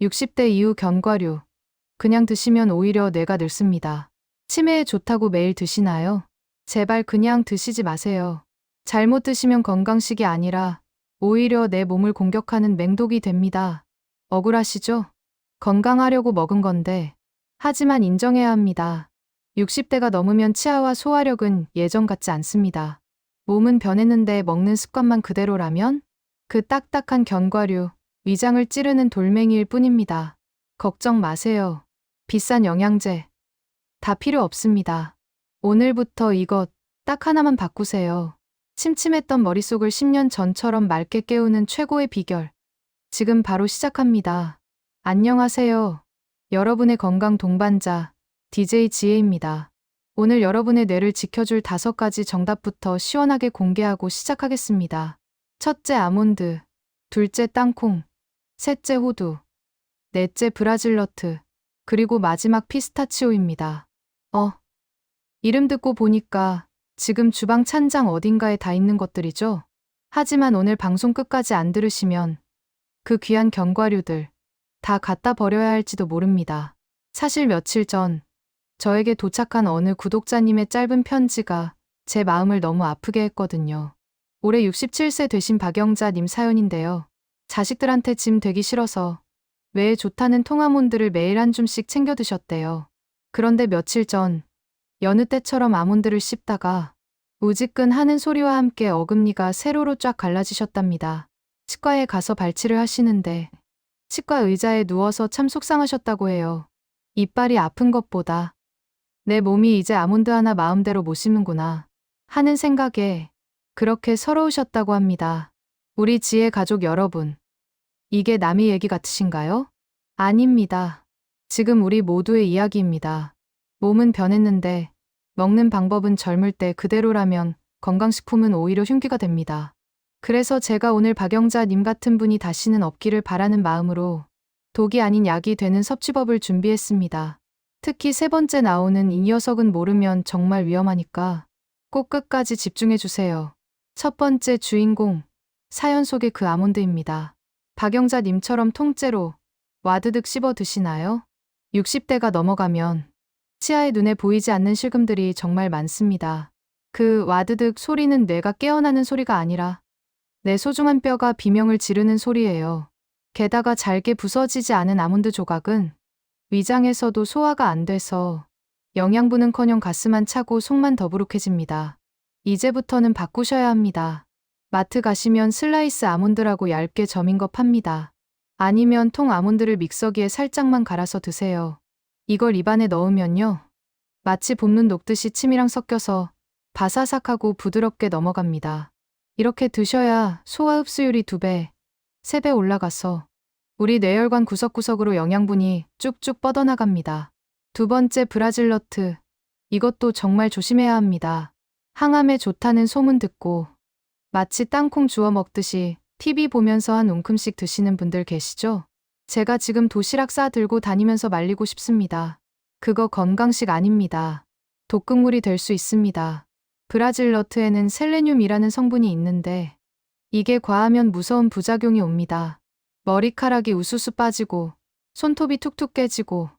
60대 이후 견과류. 그냥 드시면 오히려 뇌가 늙습니다. 치매에 좋다고 매일 드시나요? 제발 그냥 드시지 마세요. 잘못 드시면 건강식이 아니라 오히려 내 몸을 공격하는 맹독이 됩니다. 억울하시죠? 건강하려고 먹은 건데. 하지만 인정해야 합니다. 60대가 넘으면 치아와 소화력은 예전 같지 않습니다. 몸은 변했는데 먹는 습관만 그대로라면 그 딱딱한 견과류, 위장을 찌르는 돌멩이일 뿐입니다. 걱정 마세요. 비싼 영양제. 다 필요 없습니다. 오늘부터 이것 딱 하나만 바꾸세요. 침침했던 머릿속을 10년 전처럼 맑게 깨우는 최고의 비결. 지금 바로 시작합니다. 안녕하세요. 여러분의 건강 동반자, DJ 지혜입니다. 오늘 여러분의 뇌를 지켜줄 다섯 가지 정답부터 시원하게 공개하고 시작하겠습니다. 첫째 아몬드, 둘째 땅콩, 셋째 호두, 넷째 브라질 너트, 그리고 마지막 피스타치오입니다. 어. 이름 듣고 보니까 지금 주방 찬장 어딘가에 다 있는 것들이죠? 하지만 오늘 방송 끝까지 안 들으시면 그 귀한 견과류들 다 갖다 버려야 할지도 모릅니다. 사실 며칠 전 저에게 도착한 어느 구독자님의 짧은 편지가 제 마음을 너무 아프게 했거든요. 올해 67세 되신 박영자님 사연인데요. 자식들한테 짐 되기 싫어서 외에 좋다는 통아몬드를 매일 한 줌씩 챙겨 드셨대요. 그런데 며칠 전 여느 때처럼 아몬드를 씹다가 우지끈 하는 소리와 함께 어금니가 세로로 쫙 갈라지셨답니다. 치과에 가서 발치를 하시는데 치과 의자에 누워서 참 속상하셨다고 해요. 이빨이 아픈 것보다 내 몸이 이제 아몬드 하나 마음대로 못 씹는구나 하는 생각에 그렇게 서러우셨다고 합니다. 우리 지혜 가족 여러분. 이게 남의 얘기 같으신가요? 아닙니다. 지금 우리 모두의 이야기입니다. 몸은 변했는데 먹는 방법은 젊을 때 그대로라면 건강식품은 오히려 흉기가 됩니다. 그래서 제가 오늘 박영자님 같은 분이 다시는 없기를 바라는 마음으로 독이 아닌 약이 되는 섭취법을 준비했습니다. 특히 세 번째 나오는 이 녀석은 모르면 정말 위험하니까 꼭 끝까지 집중해 주세요. 첫 번째 주인공, 사연 속의 그 아몬드입니다. 박영자님처럼 통째로 와드득 씹어 드시나요? 60대가 넘어가면 치아에 눈에 보이지 않는 실금들이 정말 많습니다. 그 와드득 소리는 뇌가 깨어나는 소리가 아니라 내 소중한 뼈가 비명을 지르는 소리예요. 게다가 잘게 부서지지 않은 아몬드 조각은 위장에서도 소화가 안 돼서 영양분은커녕 가슴만 차고 속만 더부룩해집니다. 이제부터는 바꾸셔야 합니다. 마트 가시면 슬라이스 아몬드라고 얇게 점인 거 팝니다. 아니면 통 아몬드를 믹서기에 살짝만 갈아서 드세요. 이걸 입안에 넣으면요. 마치 볶는 녹듯이 침이랑 섞여서 바사삭하고 부드럽게 넘어갑니다. 이렇게 드셔야 소화 흡수율이 2배, 3배 올라가서 우리 뇌혈관 구석구석으로 영양분이 쭉쭉 뻗어나갑니다. 두 번째 브라질 너트. 이것도 정말 조심해야 합니다. 항암에 좋다는 소문 듣고 마치 땅콩 주워 먹듯이 TV 보면서 한 움큼씩 드시는 분들 계시죠? 제가 지금 도시락 싸 들고 다니면서 말리고 싶습니다. 그거 건강식 아닙니다. 독극물이 될 수 있습니다. 브라질 너트에는 셀레늄이라는 성분이 있는데 이게 과하면 무서운 부작용이 옵니다. 머리카락이 우수수 빠지고 손톱이 툭툭 깨지고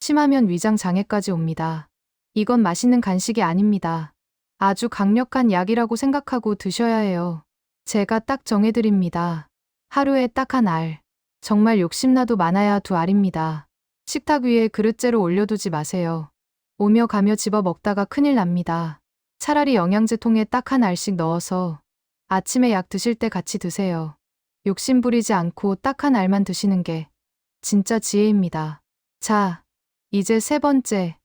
심하면 위장 장애까지 옵니다. 이건 맛있는 간식이 아닙니다. 아주 강력한 약이라고 생각하고 드셔야 해요. 제가 딱 정해드립니다. 하루에 딱 한 알. 정말 욕심나도 많아야 두 알입니다. 식탁 위에 그릇째로 올려두지 마세요. 오며 가며 집어 먹다가 큰일 납니다. 차라리 영양제 통에 딱 한 알씩 넣어서 아침에 약 드실 때 같이 드세요. 욕심 부리지 않고 딱 한 알만 드시는 게 진짜 지혜입니다. 자, 이제 세 번째.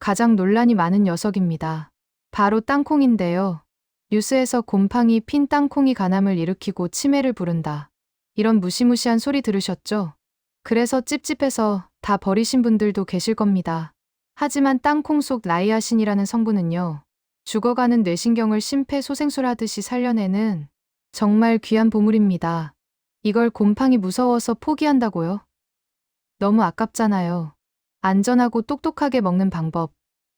가장 논란이 많은 녀석입니다. 바로 땅콩인데요. 뉴스에서 곰팡이 핀 땅콩이 간암을 일으키고 치매를 부른다. 이런 무시무시한 소리 들으셨죠? 그래서 찝찝해서 다 버리신 분들도 계실 겁니다. 하지만 땅콩 속 나이아신이라는 성분은요. 죽어가는 뇌신경을 심폐소생술하듯이 살려내는 정말 귀한 보물입니다. 이걸 곰팡이 무서워서 포기한다고요? 너무 아깝잖아요. 안전하고 똑똑하게 먹는 방법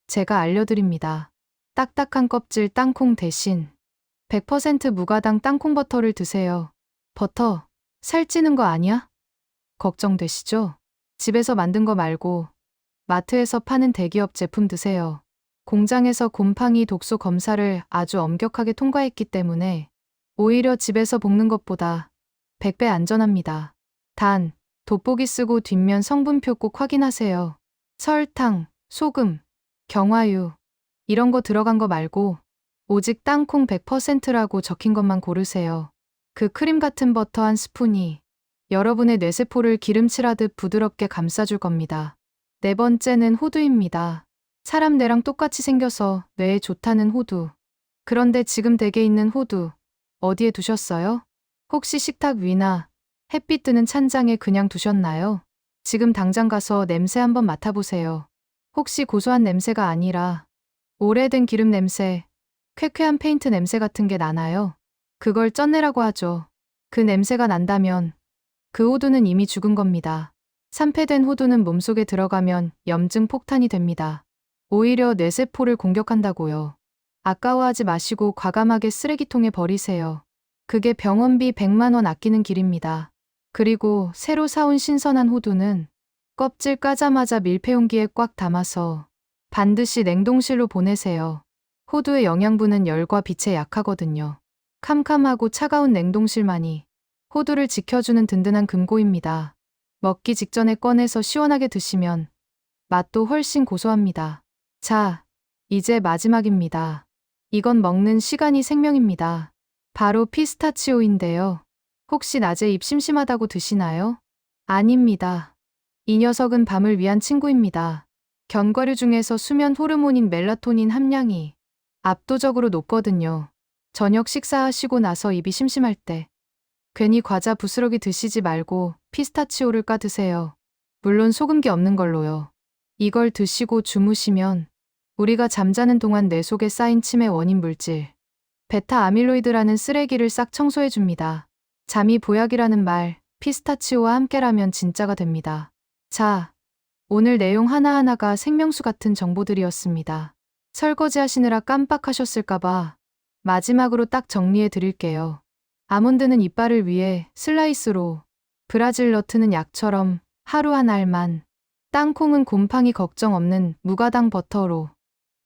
제가 알려드립니다. 딱딱한 껍질 땅콩 대신 100% 무가당 땅콩 버터를 드세요. 버터 살찌는 거 아니야? 걱정되시죠? 집에서 만든 거 말고 마트에서 파는 대기업 제품 드세요. 공장에서 곰팡이 독소 검사를 아주 엄격하게 통과했기 때문에 오히려 집에서 볶는 것보다 100배 안전합니다. 단, 돋보기 쓰고 뒷면 성분표 꼭 확인하세요. 설탕, 소금, 경화유, 이런 거 들어간 거 말고 오직 땅콩 100%라고 적힌 것만 고르세요. 그 크림 같은 버터 한 스푼이 여러분의 뇌세포를 기름칠하듯 부드럽게 감싸줄 겁니다. 네 번째는 호두입니다. 사람 뇌랑 똑같이 생겨서 뇌에 좋다는 호두. 그런데 지금 댁에 있는 호두, 어디에 두셨어요? 혹시 식탁 위나 햇빛 드는 찬장에 그냥 두셨나요? 지금 당장 가서 냄새 한번 맡아보세요. 혹시 고소한 냄새가 아니라 오래된 기름 냄새, 쾌쾌한 페인트 냄새 같은 게 나나요? 그걸 쩐내라고 하죠. 그 냄새가 난다면 그 호두는 이미 죽은 겁니다. 산패된 호두는 몸속에 들어가면 염증 폭탄이 됩니다. 오히려 뇌세포를 공격한다고요. 아까워하지 마시고 과감하게 쓰레기통에 버리세요. 그게 병원비 100만 원 아끼는 길입니다. 그리고 새로 사온 신선한 호두는 껍질 까자마자 밀폐용기에 꽉 담아서 반드시 냉동실로 보내세요. 호두의 영양분은 열과 빛에 약하거든요. 캄캄하고 차가운 냉동실만이 호두를 지켜주는 든든한 금고입니다. 먹기 직전에 꺼내서 시원하게 드시면 맛도 훨씬 고소합니다. 자, 이제 마지막입니다. 이건 먹는 시간이 생명입니다. 바로 피스타치오인데요. 혹시 낮에 입 심심하다고 드시나요? 아닙니다. 이 녀석은 밤을 위한 친구입니다. 견과류 중에서 수면 호르몬인 멜라토닌 함량이 압도적으로 높거든요. 저녁 식사하시고 나서 입이 심심할 때 괜히 과자 부스러기 드시지 말고 피스타치오를 까 드세요. 물론 소금기 없는 걸로요. 이걸 드시고 주무시면 우리가 잠자는 동안 뇌 속에 쌓인 치매 원인 물질 베타 아밀로이드라는 쓰레기를 싹 청소해 줍니다. 잠이 보약이라는 말 피스타치오와 함께라면 진짜가 됩니다. 자, 오늘 내용 하나하나가 생명수 같은 정보들이었습니다. 설거지 하시느라 깜빡하셨을까봐 마지막으로 딱 정리해 드릴게요. 아몬드는 이빨을 위해 슬라이스로, 브라질 너트는 약처럼 하루 한 알만, 땅콩은 곰팡이 걱정 없는 무가당 버터로,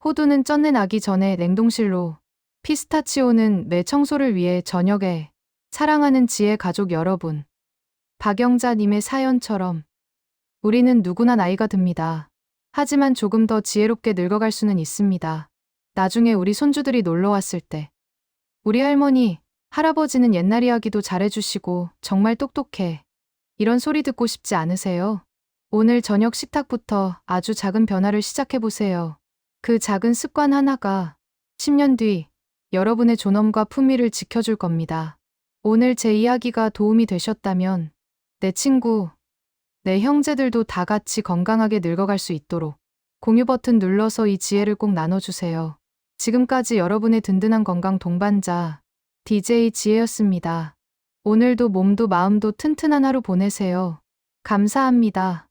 호두는 쩐내 나기 전에 냉동실로, 피스타치오는 뇌 청소를 위해 저녁에 사랑하는 지혜 가족 여러분. 박영자님의 사연처럼 우리는 누구나 나이가 듭니다. 하지만 조금 더 지혜롭게 늙어갈 수는 있습니다. 나중에 우리 손주들이 놀러 왔을 때. 우리 할머니, 할아버지는 옛날 이야기도 잘해주시고 정말 똑똑해. 이런 소리 듣고 싶지 않으세요? 오늘 저녁 식탁부터 아주 작은 변화를 시작해보세요. 그 작은 습관 하나가 10년 뒤 여러분의 존엄과 품위를 지켜줄 겁니다. 오늘 제 이야기가 도움이 되셨다면 내 친구, 내 형제들도 다 같이 건강하게 늙어갈 수 있도록 공유 버튼 눌러서 이 지혜를 꼭 나눠주세요. 지금까지 여러분의 든든한 건강 동반자 DJ 지혜였습니다. 오늘도 몸도 마음도 튼튼한 하루 보내세요. 감사합니다.